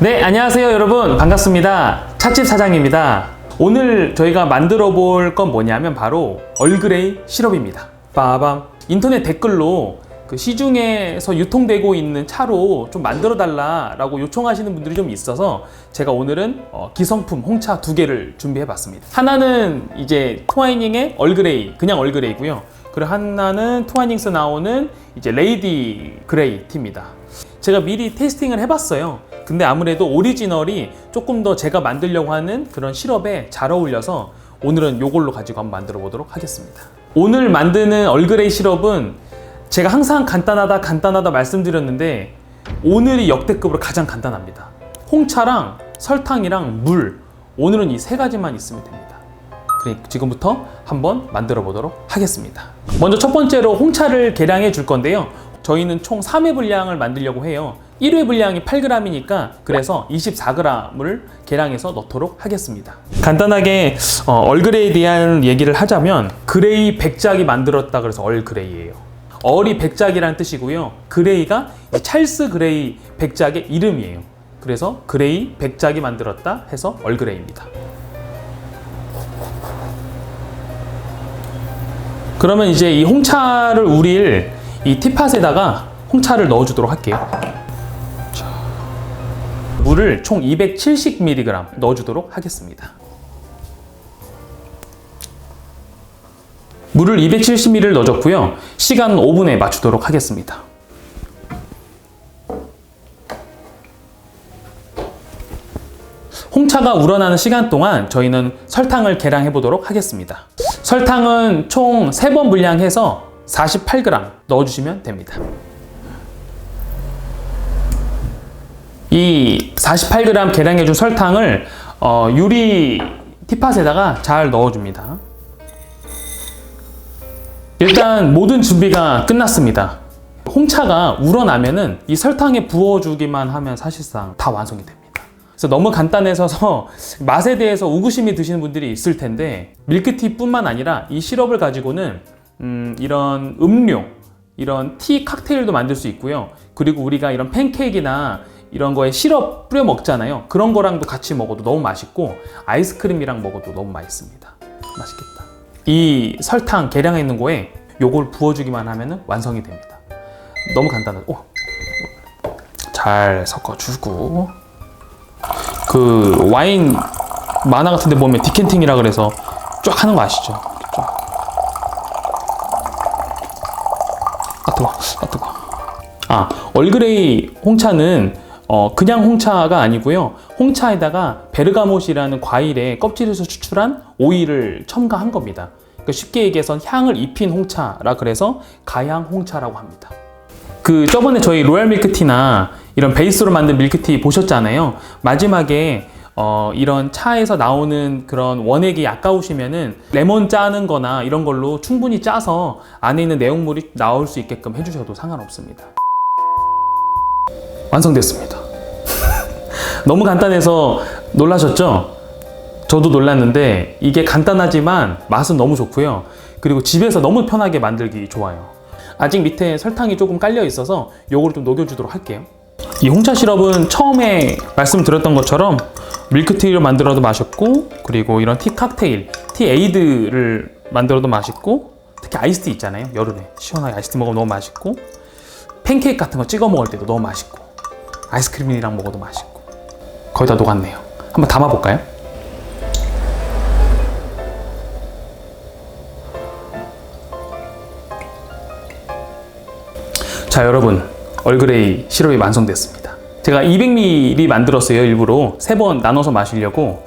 네, 안녕하세요, 여러분. 반갑습니다. 찻집 사장입니다. 오늘 저희가 만들어 볼 건 뭐냐면 바로 얼그레이 시럽입니다. 빠밤. 인터넷 댓글로 그 시중에서 유통되고 있는 차로 좀 만들어 달라라고 요청하시는 분들이 좀 있어서 제가 오늘은 어, 기성품 홍차 두 개를 준비해 봤습니다. 하나는 이제 트와이닝의 얼그레이, 그냥 얼그레이고요. 그리고 하나는 트와이닝스 나오는 이제 레이디 그레이 티입니다. 제가 미리 테이스팅을 해 봤어요. 근데 아무래도 오리지널이 조금 더 제가 만들려고 하는 그런 시럽에 잘 어울려서 오늘은 이걸로 가지고 한번 만들어 보도록 하겠습니다. 오늘 만드는 얼그레이 시럽은 제가 항상 간단하다 간단하다 말씀드렸는데 오늘이 역대급으로 가장 간단합니다. 홍차랑 설탕이랑 물 오늘은 이 세 가지만 있으면 됩니다. 그래 지금부터 한번 만들어 보도록 하겠습니다. 먼저 첫 번째로 홍차를 계량해 줄 건데요. 저희는 총 3회 분량을 만들려고 해요. 1회 분량이 8g이니까 그래서 24g을 계량해서 넣도록 하겠습니다. 간단하게 어, 얼그레이에 대한 얘기를 하자면 그레이 백작이 만들었다 그래서 얼그레이예요. 얼이 백작이라는 뜻이고요. 그레이가 이 찰스 그레이 백작의 이름이에요. 그래서 그레이 백작이 만들었다 해서 얼그레이입니다. 그러면 이제 이 홍차를 우릴 이 티팟에다가 홍차를 넣어주도록 할게요. 자, 물을 총 270mg 넣어주도록 하겠습니다. 물을 270ml를 넣어줬고요. 시간 5분에 맞추도록 하겠습니다. 홍차가 우러나는 시간 동안 저희는 설탕을 계량해 보도록 하겠습니다. 설탕은 총 3번 분량해서 48g 넣어주시면 됩니다. 이 48g 계량해준 설탕을 어, 유리 티팟에다가 잘 넣어줍니다. 일단 모든 준비가 끝났습니다. 홍차가 우러나면은 이 설탕에 부어주기만 하면 사실상 다 완성이 됩니다. 그래서 너무 간단해서 맛에 대해서 의구심이 드시는 분들이 있을 텐데 밀크티뿐만 아니라 이 시럽을 가지고는 음, 이런 음료, 이런 티 칵테일도 만들 수 있고요. 그리고 우리가 이런 팬케이크나 이런 거에 시럽 뿌려 먹잖아요. 그런 거랑도 같이 먹어도 너무 맛있고 아이스크림이랑 먹어도 너무 맛있습니다. 맛있겠다. 이 설탕 계량해 있는 거에 요걸 부어주기만 하면 완성이 됩니다. 너무 간단하죠. 오. 잘 섞어주고 그 와인 만화 같은 데 보면 디켄팅이라 그래서 쫙 하는 거 아시죠? 쫙. 아 뜨거, 아 뜨거. 아 얼그레이 홍차는 어, 그냥 홍차가 아니고요. 홍차에다가 베르가못이라는 과일의 껍질에서 추출한 오일을 첨가한 겁니다. 그러니까 쉽게 얘기해서 향을 입힌 홍차라 그래서 가향 홍차라고 합니다. 그 저번에 저희 로얄 밀크티나 이런 베이스로 만든 밀크티 보셨잖아요. 마지막에 어, 이런 차에서 나오는 그런 원액이 아까우시면은 레몬 짜는 거나 이런 걸로 충분히 짜서 안에 있는 내용물이 나올 수 있게끔 해주셔도 상관없습니다. 완성됐습니다. 너무 간단해서 놀라셨죠? 저도 놀랐는데 이게 간단하지만 맛은 너무 좋고요. 그리고 집에서 너무 편하게 만들기 좋아요. 아직 밑에 설탕이 조금 깔려 있어서 요거를 좀 녹여주도록 할게요. 이 홍차 시럽은 처음에 말씀드렸던 것처럼 밀크티를 만들어도 맛있고 그리고 이런 티 칵테일, 티 에이드를 만들어도 맛있고 특히 아이스티 있잖아요. 여름에 시원하게 아이스티 먹으면 너무 맛있고 팬케이크 같은 거 찍어 먹을 때도 너무 맛있고 아이스크림이랑 먹어도 맛있고 거의 다 녹았네요. 한번 담아볼까요? 자 여러분 얼그레이 시럽이 완성됐습니다. 제가 200ml 만들었어요 일부러 세 번 나눠서 마시려고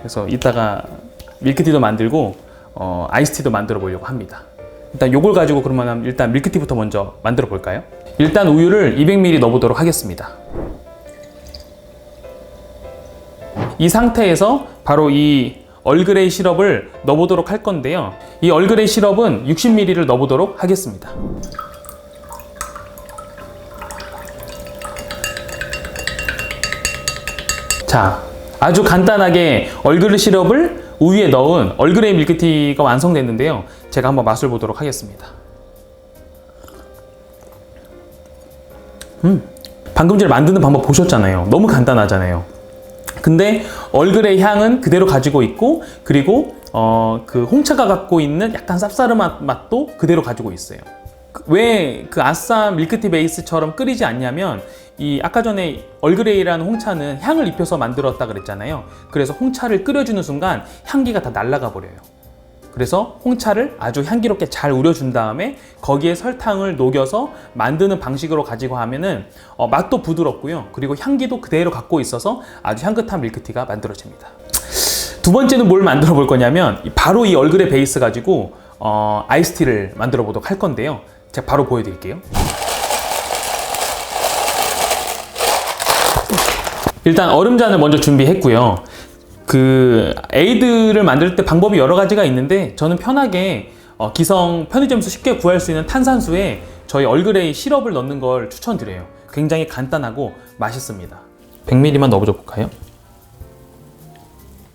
그래서 이따가 밀크티도 만들고 어, 아이스티도 만들어 보려고 합니다. 일단 요걸 가지고 그러면 일단 밀크티부터 먼저 만들어 볼까요? 일단 우유를 200ml 넣어보도록 하겠습니다. 이 상태에서 바로 이 얼그레이 시럽을 넣어보도록 할 건데요. 이 얼그레이 시럽은 60ml를 넣어보도록 하겠습니다. 자, 아주 간단하게 얼그레이 시럽을 우유에 넣은 얼그레이 밀크티가 완성됐는데요. 제가 한번 맛을 보도록 하겠습니다. 음, 방금 전에 만드는 방법 보셨잖아요. 너무 간단하잖아요. 근데 얼그레이 향은 그대로 가지고 있고 그리고 어, 그 홍차가 갖고 있는 약간 쌉싸름한 맛도 그대로 가지고 있어요. 왜 그 아싸 밀크티 베이스처럼 끓이지 않냐면 이 아까 전에 얼그레이라는 홍차는 향을 입혀서 만들었다 그랬잖아요. 그래서 홍차를 끓여주는 순간 향기가 다 날아가 버려요. 그래서 홍차를 아주 향기롭게 잘 우려준 다음에 거기에 설탕을 녹여서 만드는 방식으로 가지고 하면은 어, 맛도 부드럽고요. 그리고 향기도 그대로 갖고 있어서 아주 향긋한 밀크티가 만들어집니다. 두 번째는 뭘 만들어 볼 거냐면 이- 바로 이 얼그레이 베이스 가지고 어, 아이스티를 만들어 보도록 할 건데요. 제가 바로 보여드릴게요. 일단 얼음잔을 먼저 준비했고요. 그 에이드를 만들 때 방법이 여러 가지가 있는데 저는 편하게 어, 기성 편의점에서 쉽게 구할 수 있는 탄산수에 저희 얼그레이 시럽을 넣는 걸 추천드려요. 굉장히 간단하고 맛있습니다. 100ml만 넣어줘 볼까요?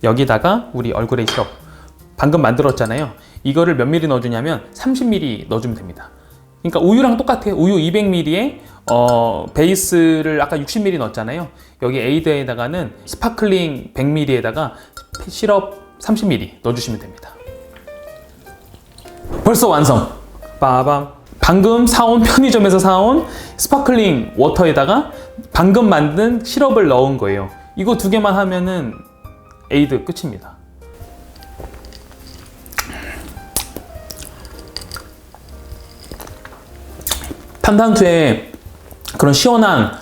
여기다가 우리 얼그레이 시럽 방금 만들었잖아요. 이거를 몇 미리 넣어주냐면 30ml 넣어주면 됩니다. 그러니까 우유랑 똑같아요. 우유 200ml에 어, 베이스를 아까 60ml 넣었잖아요. 여기 에이드에다가는 스파클링 100ml에다가 시럽 30ml 넣어주시면 됩니다. 벌써 완성. 빠밤. 방금 사온 편의점에서 사온 스파클링 워터에다가 방금 만든 시럽을 넣은 거예요. 이거 두 개만 하면은 에이드 끝입니다. 탄산수에 그런 시원한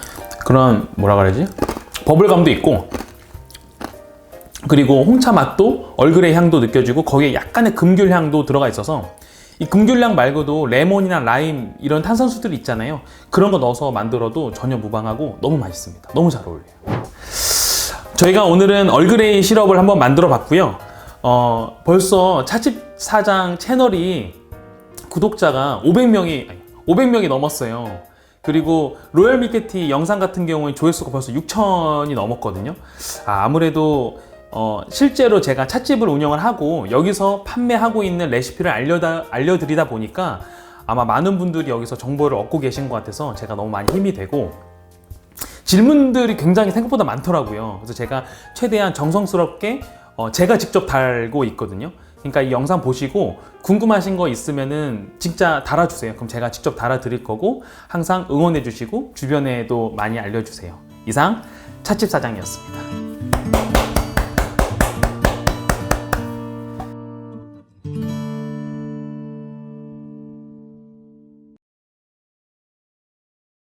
그런 뭐라 그러지? 버블감도 있고 그리고 홍차 맛도 얼그레이 향도 느껴지고 거기에 약간의 금귤 향도 들어가 있어서 이 금귤 향 말고도 레몬이나 라임 이런 탄산수들 있잖아요. 그런 거 넣어서 만들어도 전혀 무방하고 너무 맛있습니다. 너무 잘 어울려요. 저희가 오늘은 얼그레이 시럽을 한번 만들어 봤고요. 어, 벌써 차집 사장 채널이 구독자가 500명이 500명이 넘었어요. 그리고 로열 밀크티 영상 같은 경우에 조회수가 벌써 6천이 넘었거든요. 아, 아무래도 어, 실제로 제가 찻집을 운영을 하고 여기서 판매하고 있는 레시피를 알려다, 알려드리다 보니까 아마 많은 분들이 여기서 정보를 얻고 계신 것 같아서 제가 너무 많이 힘이 되고 질문들이 굉장히 생각보다 많더라고요. 그래서 제가 최대한 정성스럽게 어, 제가 직접 달고 있거든요. 그러니까 이 영상 보시고 궁금하신 거 있으면은 진짜 달아주세요. 그럼 제가 직접 달아드릴 거고 항상 응원해주시고 주변에도 많이 알려주세요. 이상 찻집 사장이었습니다.